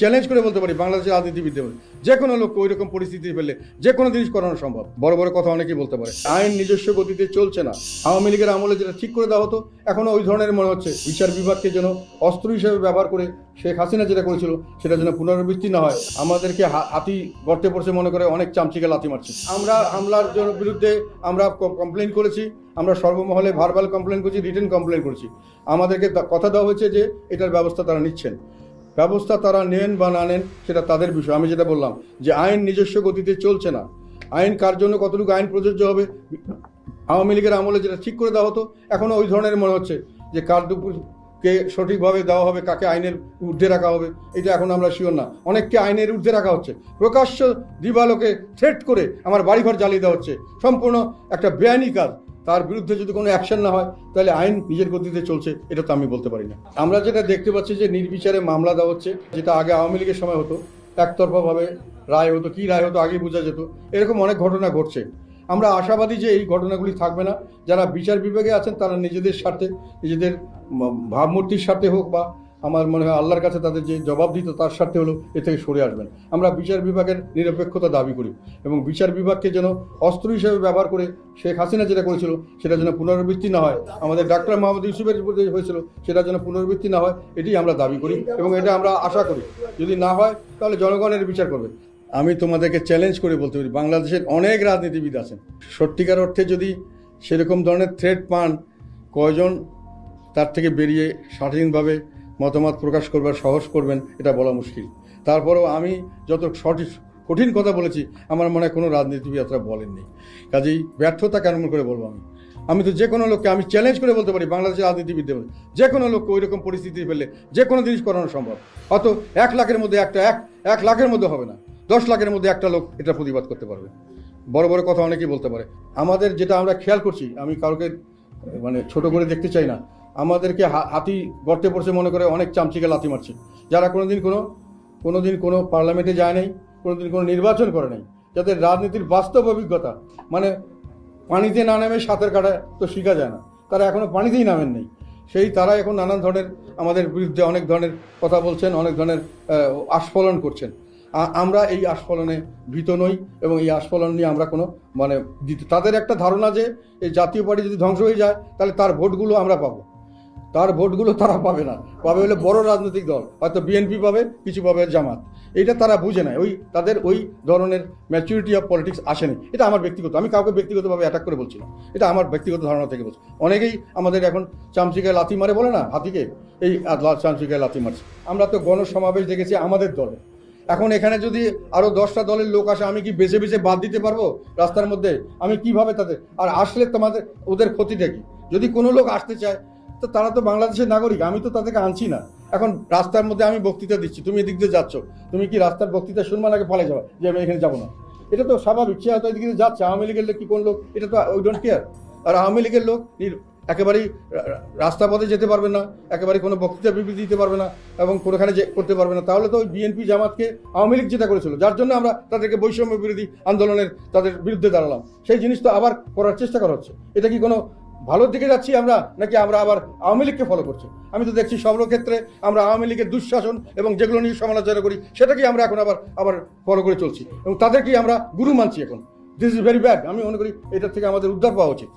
Challenge করে বলতে পারি বাংলাদেশের রাজনীতিবিদদের। যে কোনো লোককে ওই রকম পরিস্থিতি ফেললে যে কোনো জিনিস করানো সম্ভব। বড় বড় কথা অনেকেই বলতে পারে। আইন নিজস্ব গতিতে চলছে না। আওয়ামী লীগের আমলে যেটা ঠিক করে দেওয়া হতো, এখনও ওই ধরনের মনে হচ্ছে। বিচার বিভাগকে যেন অস্ত্র হিসেবে ব্যবহার করে শেখ হাসিনা যেটা করেছিল, সেটা যেন পুনরাবৃত্তি না হয়। আমাদেরকে হাতি গর্তে পড়ছে মনে করে অনেক চামচিকে লাথি মারছে। আমরা হামলার জন্য বিরুদ্ধে আমরা কমপ্লেন করেছি। আমরা সর্বমহলে ভার্বাল কমপ্লেন করেছি রিটেন কমপ্লেন করেছি। আমাদেরকে কথা দেওয়া হয়েছে যে এটার ব্যবস্থা তারা নিচ্ছেন। ব্যবস্থা তারা নেন বা না নেন, সেটা তাদের বিষয়। আমি যেটা বললাম যে আইন নিজস্ব গতিতে চলছে না। আইন কার জন্য কতটুকু আইন প্রযোজ্য হবে? আওয়ামী লীগের আমলে যেটা ঠিক করে দেওয়া হতো, এখনও ওই ধরনের মনে হচ্ছে যে কার দুপুরকে সঠিকভাবে দেওয়া হবে, কাকে আইনের ঊর্ধ্বে রাখা হবে, এটা এখন আমরা শিওর না। অনেককে আইনের ঊর্ধ্বে রাখা হচ্ছে। প্রকাশ্য দিবালোকে থ্রেট করে আমার বাড়িঘর জ্বালিয়ে দেওয়া হচ্ছে। সম্পূর্ণ একটা বেআইনি কাজ। তার বিরুদ্ধে যদি কোনো অ্যাকশন না হয়, তাহলে আইন নিজের গতিতে চলছে, এটা তো আমি বলতে পারি না। আমরা যেটা দেখতে পাচ্ছি যে নির্বিচারে মামলা দেওয়া হচ্ছে, যেটা আগে আওয়ামী লীগের সময় হতো, একতরফাভাবে রায় হতো, কি রায় হতো আগে বোঝা যেত, এরকম অনেক ঘটনা ঘটছে। আমরা আশাবাদী যে এই ঘটনাগুলি থাকবে না, যারা বিচার বিভাগে আছেন, তারা নিজেদের স্বার্থে, নিজেদের ভাবমূর্তির স্বার্থে হোক বা আমার মনে হয় আল্লাহর কাছে তাদের যে জবাব দিত, তার স্বার্থে হলো এ থেকে সরে আসবেন। আমরা বিচার বিভাগের নিরপেক্ষতা দাবি করি এবং বিচার বিভাগকে যেন অস্ত্র হিসেবে ব্যবহার করে শেখ হাসিনা যেটা করেছিল, সেটা যেন পুনরাবৃত্তি না হয়। আমাদের ডাক্তার মোহাম্মদ ইউসুফের যে হয়েছিল, সেটা যেন পুনরাবৃত্তি না হয়, এটি আমরা দাবি করি এবং এটা আমরা আশা করি। যদি না হয়, তাহলে জনগণের বিচার করবে। আমি তোমাদেরকে চ্যালেঞ্জ করে বলতে পারি, বাংলাদেশের অনেক রাজনীতিবিদ আছেন। সত্যিকার অর্থে যদি সেরকম ধরনের থ্রেট পান, কয়জন তার থেকে বেরিয়ে স্বাধীনভাবে মতামত প্রকাশ করবার সাহস করবেন, এটা বলা মুশকিল। তারপরেও আমি যত সঠিক, কঠিন কথা বলেছি, আমার মনে হয় কোনো রাজনীতিবিদ এতটা বলেননি। কাজেই ব্যর্থতা কেমন করে বলব আমি? আমি তো যে কোনো লোককে আমি চ্যালেঞ্জ করে বলতে পারি, বাংলাদেশের রাজনীতিবিদদের যে কোনো লোককে ওই রকম পরিস্থিতি ফেললে যে কোনো জিনিস করানো সম্ভব। অত এক লাখের মধ্যে একটা, এক এক লাখের মধ্যে হবে না। দশ লাখের মধ্যে একটা লোক এটা প্রতিবাদ করতে পারবে। বড় বড় কথা অনেকেই বলতে পারে। আমাদের যেটা আমরা খেয়াল করছি, আমি কাউকে মানে ছোট করে দেখতে চাই না আমাদেরকে হাতি গর্তে পড়ছে মনে করে অনেক চামচিকে লাথি মারছে। যারা কোনোদিন কোনো কোনোদিন কোনো পার্লামেন্টে যায় নাই, কোনোদিন কোনো নির্বাচন করে নাই যাদের রাজনীতির বাস্তব অভিজ্ঞতা মানে পানিতে না নেমে সাঁতার কাটা তো শেখা যায় না। তারা এখনও পানিতেই নামেন নেই। সেই তারা এখন নানান ধরনের আমাদের বিরুদ্ধে অনেক ধরনের কথা বলছেন, অনেক ধরনের আস্ফলন করছেন। আমরা এই আস্ফলনে ভীত নই এবং এই আস্ফলন নিয়ে আমরা কোনো মানে তাদের একটা ধারণা যে এই জাতীয় পার্টি যদি ধ্বংস হয়ে যায়, তাহলে তার ভোটগুলো আমরা পাবো। তার ভোটগুলো তারা পাবে না। পাবে হলে বড় রাজনৈতিক দল, হয়তো বিএনপি পাবে, কিছু পাবে জামাত। এটা তারা বুঝে নেয় ওই তাদের ওই ধরনের ম্যাচুরিটি অফ পলিটিক্স আসেনি। এটা আমার ব্যক্তিগত, আমি কাউকে ব্যক্তিগতভাবে অ্যাটাক করে বলছি না। এটা আমার ব্যক্তিগত ধারণা থেকে বলছি। অনেকেই আমাদের এখন চামচিকায় লাথি মারে বলে না, হাতিকে? এই চামচিকায় লাথি মারছে। আমরা তো গণসমাবেশ দেখেছি আমাদের দলে। এখন এখানে যদি আরও দশটা দলের লোক আসে, আমি কি বেছে বেছে বাদ দিতে পারব রাস্তার মধ্যে? আমি কীভাবে তাদের, আর আসলে তোমাদের, ওদের ক্ষতিটা কি? যদি কোনো লোক আসতে চায় তো তারা তো বাংলাদেশের নাগরিক, আমি তো তাদেরকে আনছি না। এখন রাস্তার মধ্যে আমি বক্তৃতা দিচ্ছি, তুমি এদিক দিয়ে যাচ্ছ। তুমি কি রাস্তার বক্তৃতা শুনবা নাকি ফলে যাবা? যে আমি এখানে যাব না। এটা তো স্বাভাবিক, সে হয়তো এদিকে যাচ্ছে, আওয়ামী লীগের লোক কি কোন লোক? এটা তো ওই ডোন্ট কেয়ার আর আওয়ামী লীগের লোক একেবারেই রাস্তা পথে যেতে পারবে না একেবারে কোনো বক্তৃতা বিবৃতি দিতে পারবে না এবং কোনোখানে যে করতে পারবে না। তাহলে তো ওই বিএনপি জামাতকে আওয়ামী লীগ যেটা করেছিল, যার জন্য আমরা তাদেরকে বৈষম্য বিরোধী আন্দোলনের তাদের বিরুদ্ধে দাঁড়ালাম। সেই জিনিস তো আবার করার চেষ্টা করা হচ্ছে। এটা কি কোনো ভালোর দিকে যাচ্ছি আমরা, নাকি আমরা আবার আওয়ামী লীগকে ফলো করছি? আমি তো দেখছি সব ক্ষেত্রে আমরা আওয়ামী লীগের দুঃশাসন এবং যেগুলো নিয়ে সমালোচনা করি, সেটাকেই আমরা এখন আবার আবার ফলো করে চলছি। এবং তাদেরকেই আমরা গুরু মানছি এখন। দিস ইজ ভেরি ব্যাড আমি মনে করি এটার থেকে আমাদের উদ্ধার পাওয়া উচিত।